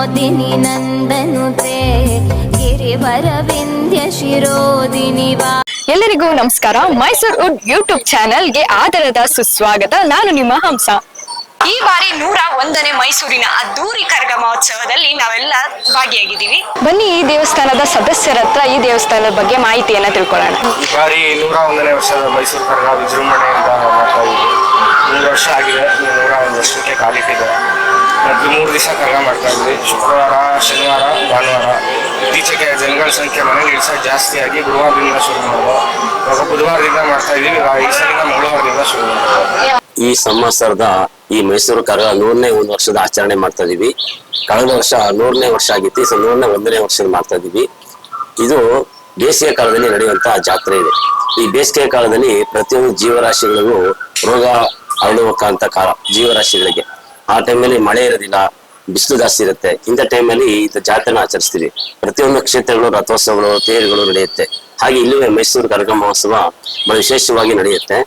ವಿನೋದಿನಿ ನಂದನುತೆ ಗಿರಿವರ ವಿಂಧ್ಯ ಶಿರೋದಿನಿ ವಾ. ಎಲ್ಲರಿಗೂ ನಮಸ್ಕಾರ. ಮೈಸೂರ್ ವುಡ್ ಯೂಟ್ಯೂಬ್ ಚಾನೆಲ್ಗೆ ಆದರದ ಸುಸ್ವಾಗತ. ನಾನು ನಿಮ್ಮ ಹಂಸ. ಈ ಬಾರಿ ನೂರ ಒಂದನೇ ಮೈಸೂರಿನ ಅದ್ದೂರಿ ಕರಗ ಮಹೋತ್ಸವದಲ್ಲಿ ನಾವೆಲ್ಲ ಭಾಗಿಯಾಗಿದ್ದೀವಿ. ಬನ್ನಿ ಈ ದೇವಸ್ಥಾನದ ಸದಸ್ಯರ ಹತ್ರ ಈ ದೇವಸ್ಥಾನದ ಬಗ್ಗೆ ಮಾಹಿತಿಯನ್ನ ತಿಳ್ಕೊಳ್ಳೋಣ. ಈ ಬಾರಿ ನೂರ ಒಂದನೇ ವರ್ಷದ ಮೈಸೂರು ಕರಗ ವಿಜೃಂಭಣೆಯಿಂದ ಮಾಡ್ತಾ ಇದ್ದೀವಿ. ಮೂರು ವರ್ಷ ಆಗಿದೆ. ನೂರ ಒಂದು ವರ್ಷಕ್ಕೆ ಕಾಲಿಟ್ಟಿದೆ ಮೊದಲು ಮೂರು ದಿವಸ ಕರ್ಗ ಮಾಡ್ತಾ ಇದ್ವಿ. ಶುಕ್ರವಾರ, ಶನಿವಾರ, ಭಾನುವಾರ. ಇತ್ತೀಚೆಗೆ ಜನಗಳ ಸಂಖ್ಯೆ ಮನೆಗೆ ಇಳಿಸ ಜಾಸ್ತಿ ಆಗಿ ಗುರುವಾರದಿಂದ ಶುರು ಮಾಡೋದು ಇವಾಗ ಬುಧವಾರದಿಂದ ಮಾಡ್ತಾ ಇದೀವಿ ಈ ಸಲ ಮಂಗಳವಾರದಿಂದ ಶುರು ಈ ಸಂವತ್ಸರದ ಈ ಮೈಸೂರು ಕರಗ ನೂರನೇ ಒಂದು ವರ್ಷದ ಆಚರಣೆ ಮಾಡ್ತಾ ಇದೀವಿ ಕಳೆದ ವರ್ಷ ನೂರನೇ ವರ್ಷ ಆಗಿತ್ತು. ಸೊ ನೂರನೇ ಒಂದನೇ ವರ್ಷದ ಮಾಡ್ತಾ ಇದೀವಿ ಇದು ಬೇಸಿಗೆ ಕಾಲದಲ್ಲಿ ನಡೆಯುವಂತಹ ಜಾತ್ರೆ ಇದೆ. ಈ ಬೇಸಿಗೆ ಕಾಲದಲ್ಲಿ ಪ್ರತಿಯೊಂದು ಜೀವರಾಶಿಗಳಿಗೂ ರೋಗ ಹರಡುವಂತ ಕಾಲ, ಜೀವರಾಶಿಗಳಿಗೆ. ಆ ಟೈಮಲ್ಲಿ ಮಳೆ ಇರೋದಿಲ್ಲ, ಬಿಸಿಲು ಜಾಸ್ತಿ ಇರುತ್ತೆ. ಇಂಥ ಟೈಮಲ್ಲಿ ಈ ಜಾತ್ರೆನ ಆಚರಿಸ್ತೀವಿ ಪ್ರತಿಯೊಂದು ಕ್ಷೇತ್ರಗಳು, ರಥೋತ್ಸವಗಳು, ತೇರುಗಳು ನಡೆಯುತ್ತೆ. ಹಾಗೆ ಇಲ್ಲೂ ಮೈಸೂರು ಕರಗ ಮಹೋತ್ಸವ ಬಹಳ ವಿಶೇಷವಾಗಿ ನಡೆಯುತ್ತೆ.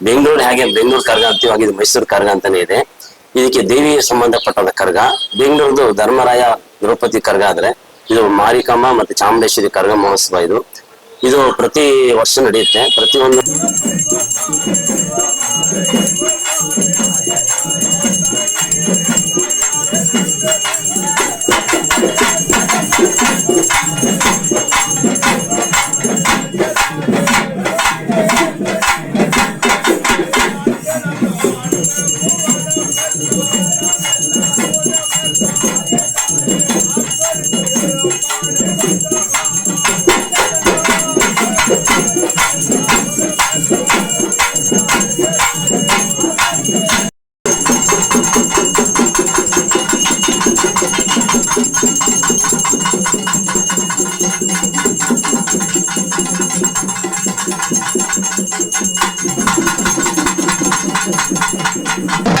ಬೆಂಗಳೂರು ಹಾಗೆ ಬೆಂಗಳೂರು ಕರಗ ಅಂತೀವಿ ಹಾಗೆ ಇದು ಮೈಸೂರು ಕರಗ ಅಂತಾನೆ ಇದೆ. ಇದಕ್ಕೆ ದೇವಿಗೆ ಸಂಬಂಧಪಟ್ಟದ ಕರಗ. ಬೆಂಗಳೂರದು ಧರ್ಮರಾಯ ದ್ರೌಪದಿ ಕರಗ ಆದ್ರೆ, ಇದು ಮಾರಿಕಮ್ಮ ಮತ್ತೆ ಚಾಮುಂಡೇಶ್ವರಿ ಕರಗ ಮಹೋತ್ಸವ ಇದು. ಇದು ಪ್ರತಿ ವರ್ಷ ನಡೆಯುತ್ತೆ. ಪ್ರತಿಯೊಂದು Thank you. Oh,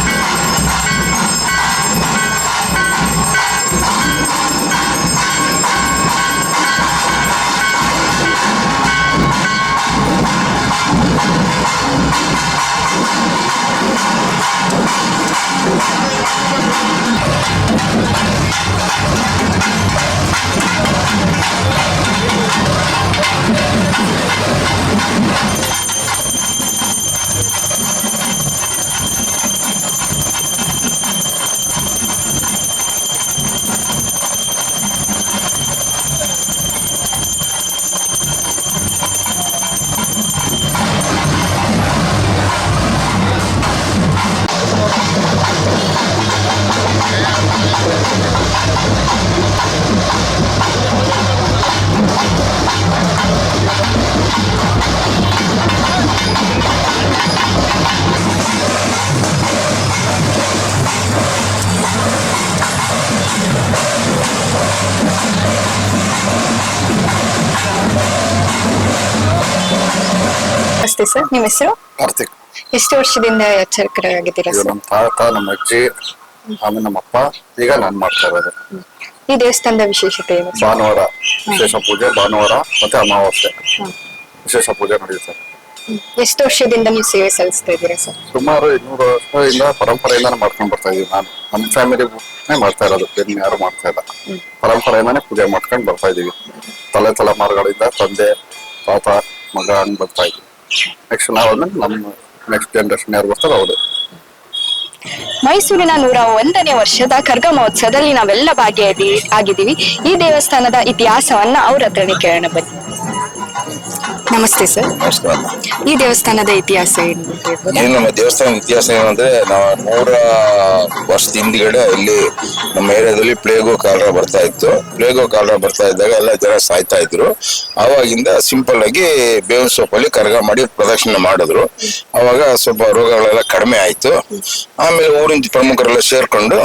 ಅಷ್ಟೇ ಸರ್. ನಿಮ್ಮ ಹೆಸರು? ಕಾರ್ತಿಕ್. ಎಷ್ಟು ವರ್ಷದಿಂದ ಎಚ್ಚರಿಕರಾಗಿದ್ದೀರಾ ಇದು ಸರ್ ನಮ್ಮ ತಾತ ನಮ್ಮ ಅಜ್ಜಿ ಆಮೇಲೆ ನಮ್ಮ ಅಪ್ಪ ಈಗ ನಾನು ಮಾಡ್ತಾ ಇರೋದು. ಈ ದೇವಸ್ಥಾನದ ವಿಶೇಷತೆ ಏನು ಸರ್? ಭಾನುವಾರ ವಿಶೇಷ ಪೂಜೆ ಭಾನುವಾರ ಮತ್ತೆ ಅಮಾವಾಸ್ಯೆ. ವಿಶೇಷ ಪೂಜೆ ನಡೆಯುತ್ತೆ ಎಷ್ಟು ವರ್ಷದಿಂದ ನೀವು ಸೇವೆ ಸಲ್ಲಿಸ್ತಾ ಇದ್ದೀರಾ ಸರ್? ಸುಮಾರು ಇನ್ನೂರು ವರ್ಷದಿಂದ ಪರಂಪರೆಯಿಂದ ಮಾಡ್ಕೊಂಡ್ ಬರ್ತಾ ಇದೀವಿ ನಾನು. ನಮ್ಮ ಫ್ಯಾಮಿಲಿ ಮಾಡ್ತಾ ಇರೋದು. ಬೇರೆ ಯಾರು ಮಾಡ್ತಾ ಇಲ್ಲ. ಪರಂಪರೆಯಿಂದಾನೇ ಪೂಜೆ ಮಾಡ್ಕೊಂಡು ಬರ್ತಾ ಇದೀವಿ. ತಲೆ ತಲೆಮಾರುಗಳಿಂದ ತಂದೆ ತಾತ ಮಗ ಹಂಗ್ ಬರ್ತಾ ಇದೀವಿ ನೆಕ್ಸ್ಟ್ ನಾವಾದ್ಮೇಲೆ ನಮ್ಮ ನೆಕ್ಸ್ಟ್ ಜನರೇಷನ್ ಯಾರು ಬರ್ತಾರೋ ಅವರು. ಮೈಸೂರಿನ ನೂರ ಒಂದನೇ ವರ್ಷದ ಕರ್ಗ ಮಹೋತ್ಸವದಲ್ಲಿ ನಾವೆಲ್ಲ ಭಾಗಿಯಾಗಿ ಆಗಿದ್ದೀವಿ. ಈ ದೇವಸ್ಥಾನದ ಇತಿಹಾಸವನ್ನ ಅವ್ರ ಹತ್ರನೇ ಕೇಳೋಣ ಬನ್ನಿ. ನಮಸ್ತೆ ಸರ್. ನಮಸ್ಕಾರ ಈ ದೇವಸ್ಥಾನದ ಇತಿಹಾಸ ಏನು ಅಂತ ಹೇಳ್ಬೋದಾ? ಏನು ನಮ್ಮ ದೇವಸ್ಥಾನದ ಇತಿಹಾಸ ಏನಂದ್ರೆ ನಾವು ನೂರ ವರ್ಷದ ಹಿಂದ್ಗಡೆ ಇಲ್ಲಿ ನಮ್ಮ ಏರಿಯಾದಲ್ಲಿ ಪ್ಲೇಗೋ ಕಾಲರ ಬರ್ತಾ ಇತ್ತು. ಪ್ಲೇಗೋ ಕಾಲರ ಬರ್ತಾ ಇದ್ದಾಗ ಎಲ್ಲ ಜನ ಸಾಯ್ತಾ ಇದ್ರು. ಅವಾಗಿಂದ ಸಿಂಪಲ್ ಆಗಿ ಬೇವಿನ ಸೊಪ್ಪಲ್ಲಿ ಕರಗ ಮಾಡಿ ಪ್ರದಕ್ಷಿಣೆ ಮಾಡಿದ್ರು. ಅವಾಗ ಸ್ವಲ್ಪ ರೋಗಗಳೆಲ್ಲ ಕಡಿಮೆ ಆಯ್ತು. ಆಮೇಲೆ ಊರಿನ ಪ್ರಮುಖರೆಲ್ಲ ಸೇರ್ಕೊಂಡು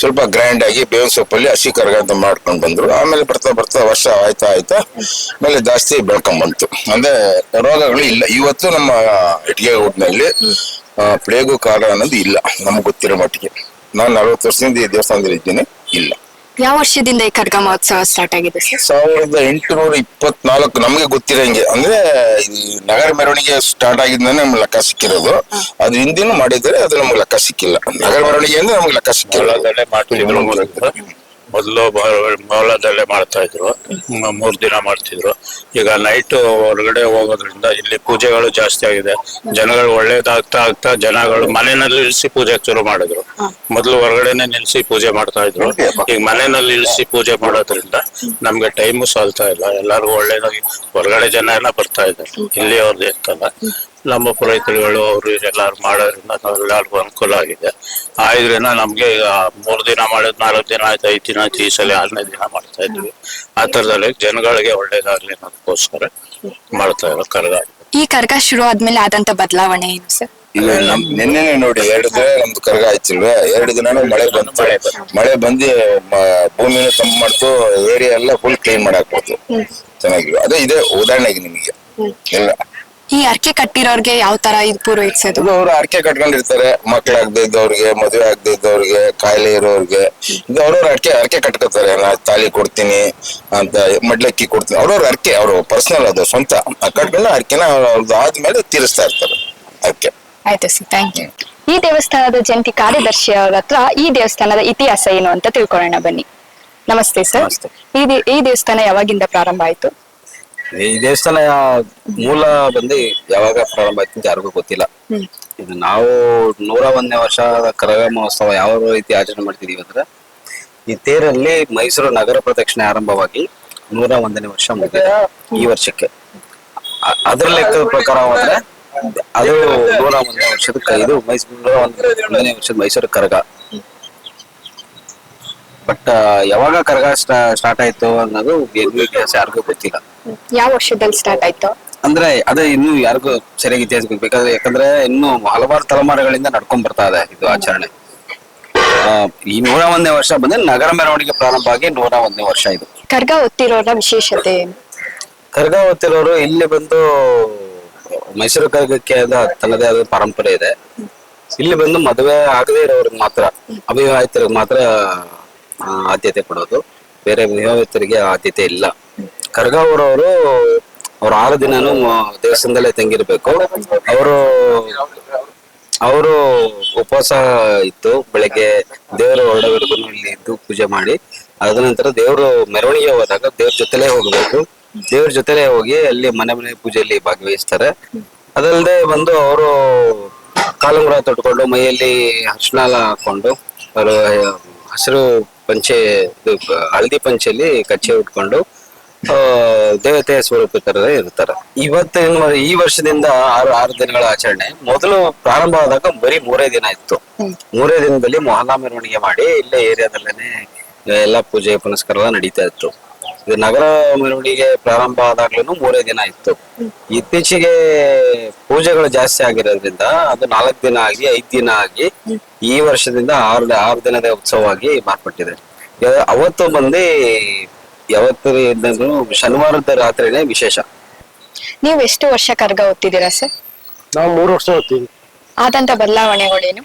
ಸ್ವಲ್ಪ ಗ್ರ್ಯಾಂಡ್ ಆಗಿ ಬೇವಿನ ಸೊಪ್ಪಲ್ಲಿ ಹಸಿ ಕರಗ ಅಂತ ಮಾಡ್ಕೊಂಡು ಬಂದ್ರು. ಆಮೇಲೆ ಬರ್ತಾ ಬರ್ತಾ ವರ್ಷ ಆಯ್ತಾ ಆಯ್ತಾ ಆಮೇಲೆ ಜಾಸ್ತಿ ಬೆಳ್ಕೊಂಡ್ಬಂತು ಅಂದ್ರೆ ರೋಗಗಳು ಇಲ್ಲ. ಇವತ್ತು ನಮ್ಮ ಇಟ್ಟಿಗೆ ಊಟನಲ್ಲಿ ಪ್ಲೇಗು ಕಾಲ ಅನ್ನೋದು ಇಲ್ಲ. ನಮ್ಗೆ ಗೊತ್ತಿರೋ ಮಟ್ಟಿಗೆ. ನಾನು ನಲವತ್ತು ವರ್ಷದಿಂದ ಈ ದೇವಸ್ಥಾನದಲ್ಲಿ ಇದ್ದೀನಿ ಇಲ್ಲ. ಯಾವ ವರ್ಷದಿಂದ ಈ ಕರ್ಗ ಮಹೋತ್ಸವ ಸ್ಟಾರ್ಟ್ ಆಗಿದೆ ಸರ್ ಸಾವಿರದ ಎಂಟುನೂರ ಇಪ್ಪತ್ನಾಲ್ಕು ನಮಗೆ ಗೊತ್ತಿರಂಗೆ. ಅಂದ್ರೆ ಈ ನಗರ ಮೆರವಣಿಗೆ ಸ್ಟಾರ್ಟ್ ಆಗಿದ್ದ ನಮ್ಗೆ ಲೆಕ್ಕ ಸಿಕ್ಕಿರೋದು. ಅದು ಹಿಂದಿನೂ ಮಾಡಿದ್ರೆ ಅದು ನಮ್ಗೆ ಲೆಕ್ಕ ಸಿಕ್ಕಿಲ್ಲ. ನಗರ ಮೆರವಣಿಗೆ ಅಂದ್ರೆ ನಮ್ಗೆ ಲೆಕ್ಕ ಸಿಕ್ಕಿಲ್ಲ. ಮೊದಲು ಮೌಲದಲ್ಲೇ ಮಾಡ್ತಾ ಇದ್ರು. ಮೂರು ದಿನ ಮಾಡ್ತಿದ್ರು. ಈಗ ನೈಟ್ ಹೊರಗಡೆ ಹೋಗೋದ್ರಿಂದ ಇಲ್ಲಿ ಪೂಜೆಗಳು ಜಾಸ್ತಿ ಆಗಿದೆ. ಜನಗಳು ಒಳ್ಳೇದಾಗ್ತಾ ಆಗ್ತಾ ಜನಗಳು ಮನೆಯಲ್ಲಿ ಇಳಿಸಿ ಪೂಜೆ ಶುರು ಮಾಡಿದ್ರು. ಮೊದಲು ಹೊರಗಡೆನೆ ನಿಲ್ಸಿ ಪೂಜೆ ಮಾಡ್ತಾ ಇದ್ರು. ಈಗ ಮನೆಯಲ್ಲಿ ಇಳಿಸಿ ಪೂಜೆ ಮಾಡೋದ್ರಿಂದ ನಮ್ಗೆ ಟೈಮು ಸಾಲ್ತಾ ಇಲ್ಲ. ಎಲ್ಲಾರ್ಗು ಒಳ್ಳೇದಾಗಿ ಹೊರಗಡೆ ಜನ ಎಲ್ಲ ಬರ್ತಾ ಇದ್ದಾರೆ. ಇಲ್ಲಿ ಅವ್ರದ್ದು ಇರ್ತಲ್ಲ ನಮ್ಮ ಪುರೋಹಿತರುಗಳು ಅವರು ಎಲ್ಲಾರು ಮಾಡೋದ್ರಿಂದ ನಾವೆಲ್ಲರಿಗೂ ಅನುಕೂಲ ಆಗಿದೆ. ಆದ್ರಿಂದ ನಮ್ಗೆ ಈಗ ಮೂರ್ ದಿನ ಮಾಡೋದು ನಾಲ್ಕು ದಿನ ಆಯ್ತು ಐದು ದಿನ ಆಯ್ತು ಈ ಸಲ ಆರನೇ ದಿನ ಮಾಡ್ತಾ ಇದ್ವಿ. ಆ ತರದಲ್ಲಿ ಜನಗಳಿಗೆ ಒಳ್ಳೇದಾಗ್ಲಿ ಅನ್ನೋದಕ್ಕೋಸ್ಕರ ಮಾಡ್ತಾ ಇರೋ ಕರಗ. ಈ ಕರ್ಗ ಶುರು ಆದ್ಮೇಲೆ ಆದಂತ ಬದಲಾವಣೆ ಏನು ಸರ್? ಈಗ ನಮ್ ನಿನ್ನೆನೆ ನೋಡಿ ಎರಡು ದಿನ ನಮ್ದು ಕರಗ ಆಯ್ತಿಲ್ವೇ? ಎರಡು ದಿನ ಮಳೆ ಬಂತು. ಮಳೆ ಬಂದು ಮ- ಭೂಮಿನ ತಂಪು ಮಾಡ್ತು ಏರಿಯಾ ಎಲ್ಲ ಫುಲ್ ಕ್ಲೀನ್ ಮಾಡಾಕ್ಬೋದು. ಚೆನ್ನಾಗಿ ಅದೇ ಇದೆ ಉದಾಹರಣೆಗೆ ನಿಮಗೆ. ಎಲ್ಲ ಈ ಅರ್ಕೆ ಕಟ್ಟಿರೋರ್ಗೆ ಯಾವ ತರ ಇದು ಪೂರೈಸೋದು? ಅವರು ಅರ್ಕೆ ಕಟ್ಕೊಂಡಿರ್ತಾರೆ. ಮಕ್ಕಳಾಗದೇ ಇದ್ದವ್ರಿಗೆ ಮದುವೆ ಆಗದೆ ಇದ್ದವ್ರಿಗೆ ಕಾಯಿಲೆ ಇರೋರ್ಗೆ. ಇದು ಅವ್ರವ್ರ ಅರ್ಕೆ ಅರ್ಕೆ ಕಟ್ಕೋತಾರೆ. ನಾ ತಾಲಿ ಕೊಡ್ತೀನಿ ಅಂತ ಮಡ್ಲಕ್ಕಿ ಕೊಡ್ತೀನಿ. ಅವ್ರವ್ರ ಅರ್ಕೆ ಅವ್ರ ಪರ್ಸನಲ್ ಅದು ಸ್ವಂತ. ಕಟ್ಕೊಂಡು ಅರ್ಕೆನ ಅವ್ರದ್ದು ಆದ್ಮೇಲೆ ತೀರಿಸ್ತಾ ಇರ್ತಾರೆ ಅರ್ಕೆ. ಆಯ್ತು ಸರ್ ಥ್ಯಾಂಕ್ ಯು ಈ ದೇವಸ್ಥಾನದ ಜಂಟಿ ಕಾರ್ಯದರ್ಶಿ ಅವರ ಹತ್ರ ಈ ದೇವಸ್ಥಾನದ ಇತಿಹಾಸ ಏನು ಅಂತ ತಿಳ್ಕೊಳ್ಳೋಣ ಬನ್ನಿ. ನಮಸ್ತೆ ಸರ್. ನಮಸ್ತೆ. ಈ ದೇ- ಈ ದೇವಸ್ಥಾನ ಯಾವಾಗಿಂದ ಪ್ರಾರಂಭ ಆಯ್ತು? ಈ ದೇವಸ್ಥಾನ ಮೂಲ ಬಂದು ಯಾವಾಗ ಪ್ರಾರಂಭ ಆಯ್ತು ಅಂತ ಯಾರಿಗೂ ಗೊತ್ತಿಲ್ಲ. ಇದು ನಾವು ನೂರ ಒಂದನೇ ವರ್ಷ ಕರಗ ಮಹೋತ್ಸವ ಯಾವ ರೀತಿ ಆಚರಣೆ ಮಾಡ್ತಿದೀವಿ ಅಂದ್ರೆ ಈ ತೇರಲ್ಲಿ ಮೈಸೂರು ನಗರ ಪ್ರದಕ್ಷಿಣೆ ಆರಂಭವಾಗಿ ನೂರ ಒಂದನೇ ವರ್ಷ ಮುಗಿದ ಈ ವರ್ಷಕ್ಕೆ. ಅದ್ರ ಲೆಕ್ಕದ ಪ್ರಕಾರ ಹೋದ್ರೆ ಅದು ನೂರ ಒಂದನೇ ವರ್ಷದ ಇದು ಮೈಸೂರು ಒಂದನೇ ವರ್ಷದ ಮೈಸೂರು ಕರಗ. ಬಟ್ ಯಾವಾಗ ಕರಗ ಸ್ಟಾರ್ಟ್ ಆಯ್ತು ಅನ್ನೋದು ಯಾರಿಗೂ ಗೊತ್ತಿಲ್ಲ. ಯಾವ ವರ್ಷದಲ್ಲಿ ಸ್ಟಾರ್ಟ್ ಆಯ್ತು? ಅಂದ್ರೆ ಅದೇ ಇನ್ನು ಯಾರಿಗೂ ಸರಿಯಾಗಿ ಇತಿಹಾಸ ಬೇಕಾದ್ರೆ ಯಾಕಂದ್ರೆ ಇನ್ನು ಹಲವಾರು ತಲೆಮಾರುಗಳಿಂದ ನಡ್ಕೊಂಡ್ ಬರ್ತಾ ಇದೆ ಇದು ಆಚರಣೆ. ಈ ನೂರ ಒಂದನೇ ವರ್ಷ ಬಂದ್ರೆ ನಗರ ಮೆರವಣಿಗೆ ಪ್ರಾರಂಭ ಆಗಿ ನೂರ ಒಂದನೇ ವರ್ಷ ಇದು. ಕರ್ಗ ಒತ್ತಿರೋರ ವಿಶೇಷತೆ ಏನು? ಕರ್ಗ ಹೊತ್ತಿರೋರು ಇಲ್ಲಿ ಬಂದು ಮೈಸೂರು ಕರ್ಗಕ್ಕೆ ಆದ ತನ್ನದೇ ಆದ ಪರಂಪರೆ ಇದೆ. ಇಲ್ಲಿ ಬಂದು ಮದುವೆ ಆಗದೇ ಇರೋರಿಗೆ ಮಾತ್ರ ಅವಿವಾಹಿತರಿಗೆ ಮಾತ್ರ ಆದ್ಯತೆ ಕೊಡೋದು. ಬೇರೆ ವಿವಾಹಿತರಿಗೆ ಆದ್ಯತೆ ಇಲ್ಲ. ಕರ್ಗ ಅವರವರು ಅವ್ರು ಆರು ದಿನಾನು ದೇವಸ್ಥಾನದಲ್ಲೇ ತಂಗಿರ್ಬೇಕು. ಅವರು ಅವರು ಉಪವಾಸ ಇತ್ತು ಬೆಳಗ್ಗೆ ದೇವರು ಹೊರಡೋವರೆಗೂ ಇಲ್ಲಿ ಇದ್ದು ಪೂಜೆ ಮಾಡಿ ಅದ ನಂತರ ದೇವರು ಮೆರವಣಿಗೆ ಹೋದಾಗ ದೇವ್ರ ಜೊತೆಲೇ ಹೋಗ್ಬೇಕು. ದೇವ್ರ ಜೊತೆಲೇ ಹೋಗಿ ಅಲ್ಲಿ ಮನೆ ಮನೆ ಪೂಜೆಯಲ್ಲಿ ಭಾಗವಹಿಸ್ತಾರೆ. ಅದಲ್ಲದೆ ಬಂದು ಅವರು ಕಾಲುಂಗುರ ತೊಟ್ಕೊಂಡು ಮೈಯಲ್ಲಿ ಅರ್ಶನ ಹಾಕೊಂಡು ಅವರು ಹಸಿರು ಪಂಚೆ ಹಳದಿ ಪಂಚೆಯಲ್ಲಿ ಕಚ್ಚೆ ಉಟ್ಕೊಂಡು ಆ, ಸ್ವರೂಪ ತರ ಇರ್ತಾರೆ. ಇವತ್ತಿನ ವ- ಈ ವರ್ಷದಿಂದ ಆರು ಆರು ದಿನಗಳ ಆಚರಣೆ. ಮೊದಲು ಪ್ರಾರಂಭ ಆದಾಗ ಬರೀ ಮೂರೇ ದಿನ ಇತ್ತು. ಮೂರೇ ದಿನದಲ್ಲಿ ಮೊಹಲ್ಲಾ ಮೆರವಣಿಗೆ ಮಾಡಿ ಇಲ್ಲೇ ಏರಿಯಾದಲ್ಲೇನೆ ಎಲ್ಲಾ ಪೂಜೆ ಪುನಸ್ಕಾರ ಎಲ್ಲ ನಡೀತಾ ಇತ್ತು. ಇದು ನಗರ ಮೆರವಣಿಗೆ ಪ್ರಾರಂಭ ಆದಾಗ್ಲೂ ಮೂರೇ ದಿನ ಇತ್ತು. ಇತ್ತೀಚೆಗೆ ಪೂಜೆಗಳು ಜಾಸ್ತಿ ಆಗಿರೋದ್ರಿಂದ ಅದು ನಾಲ್ಕು ದಿನ ಆಗಿ ಐದ್ ದಿನ ಆಗಿ ಈ ವರ್ಷದಿಂದ ಆರು ಆರು ದಿನದ ಉತ್ಸವವಾಗಿ ಮಾರ್ಪಟ್ಟಿದೆ. ಅವತ್ತು ಬಂದು ಯಾವತ್ತು ಶನಿವಾರದ ರಾತ್ರಿನೇ ವಿಶೇಷ. ನೀವು ಎಷ್ಟು ವರ್ಷ ಕರ್ಗ ಓದ್ತಿದ್ದೀರಾ ಸರ್? ನಾವು ಮೂರು ವರ್ಷ ಓದ್ತೀವಿ ಆದಂತ ಬದಲಾವಣೆಗಳೇನು?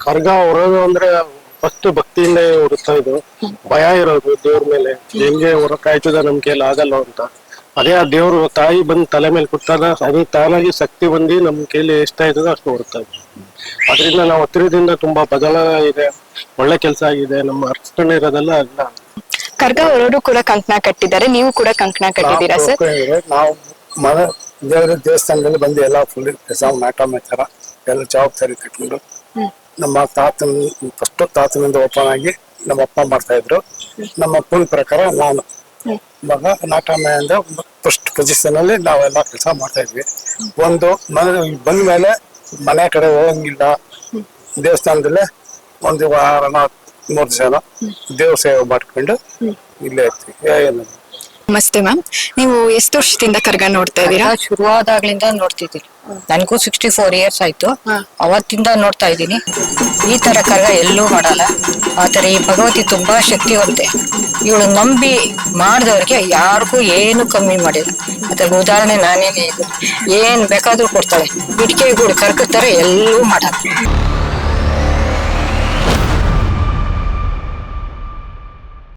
ಕರ್ಗ ಹೊರೋದು ಅಂದ್ರೆ ಫಸ್ಟ್ ಭಕ್ತಿಯಿಂದ ಹುಡುಕ್ತಾ ಇದ್ರು ಭಯ ಇರೋದು ದೇವ್ರ ಮೇಲೆ. ಹೆಂಗೆ ಹೊರಕಾಯ್ತದ ನಮ್ ಕೈಲಿ ಆಗಲ್ಲ ಅಂತ. ಅದೇ ಆ ದೇವ್ರು ತಾಯಿ ಬಂದ್ ತಲೆ ಮೇಲೆ ಕೊಟ್ಟಾಗ ಅದು ತಾನಾಗಿ ಶಕ್ತಿ ಬಂದು ನಮ್ ಕೈಲಿ ಎಷ್ಟಾಯ್ತದೋ ಅಷ್ಟು ಹೊರತಾ ಅದರಿಂದ ನಾವು ಹತ್ತಿರದಿಂದ ತುಂಬಾ ಬದಲ ಇದೆ. ಒಳ್ಳೆ ಕೆಲಸ ಆಗಿದೆ. ನಮ್ಮ ಅರ್ಥ ಇರೋದೆಲ್ಲ ಅಲ್ಲ. ಕರ್ಗ ಅವರು ಕೂಡ ಕಂಕಣ ಕಟ್ಟಿದ್ದಾರೆ. ನೀವು ಕೂಡ ಕಂಕಣ ಕಟ್ಟಿದ್ದೀರಾ ಸರ್? ನಾವು ಮನೆ ದೇವರ ದೇವಸ್ಥಾನದಲ್ಲಿ ಬಂದು ಎಲ್ಲ ಫುಲ್ ಕೆಲಸ ನಾಟ ತರ ಎಲ್ಲ ಜವಾಬ್ದಾರಿ ಕಟ್ಕೊಂಡು ನಮ್ಮ ತಾತನ ಫಸ್ಟ್ ತಾತನಿಂದ ಓಪನ್ ಆಗಿ ನಮ್ಮ ಅಪ್ಪ ಮಾಡ್ತಾ ಇದ್ರು. ನಮ್ಮ ಅಪ್ಪನ ಪ್ರಕಾರ ನಾನು ಮಗ ನಾಟಮಯಿಂದ ಫಸ್ಟ್ ಪೊಸಿಷನ್ ಅಲ್ಲಿ ನಾವೆಲ್ಲ ಕೆಲಸ ಮಾಡ್ತಾ ಇದ್ವಿ. ಒಂದು ಮನೆ ಬಂದ ಮೇಲೆ ಮನೆ ಕಡೆ ಹೋಗಂಗಿಲ್ಲ. ದೇವಸ್ಥಾನದಲ್ಲೇ ಒಂದು ವಾರನ ಮೂರು ಜನ ದೇವ್ರ ಸೇವೆ ಮಾಡ್ಕೊಂಡು ಇಲ್ಲೇ ಇರ್ತೀವಿ. ಏನು ನಮಸ್ತೆ ಮ್ಯಾಮ್. ನೀವು ಎಷ್ಟು ವರ್ಷದಿಂದ ಕರ್ಗ ನೋಡ್ತಾ ಇದ್ದೀರಾ? ಶುರುವಾದಾಗ್ಲಿಂದ ನೋಡ್ತಿದ್ದೀನಿ. ನನಗೂ ಸಿಕ್ಸ್ಟಿ ಫೋರ್ ಇಯರ್ಸ್ ಆಯ್ತು ಅವತ್ತಿಂದ ನೋಡ್ತಾ ಇದ್ದೀನಿ. ಈ ತರ ಕರ್ಗ ಎಲ್ಲೂ ಮಾಡಲ್ಲ. ಆದರೆ ಈ ಭಗವತಿ ತುಂಬಾ ಶಕ್ತಿವಂತೆ. ಇವಳು ನಂಬಿ ಮಾಡಿದವ್ರಿಗೆ ಯಾರಿಗೂ ಏನು ಕಮ್ಮಿ ಮಾಡಿಲ್ಲ. ಅದಕ್ಕೆ ಉದಾಹರಣೆ ನಾನೇನೇ ಇದು ಏನ್ ಬೇಕಾದ್ರೂ ಕೊಡ್ತಾಳೆ. ಇಟ್ಕೆ ಗೂಡು ಕರ್ಕತ್ತಾರೆ ಎಲ್ಲೂ ಮಾಡಲ್ಲ.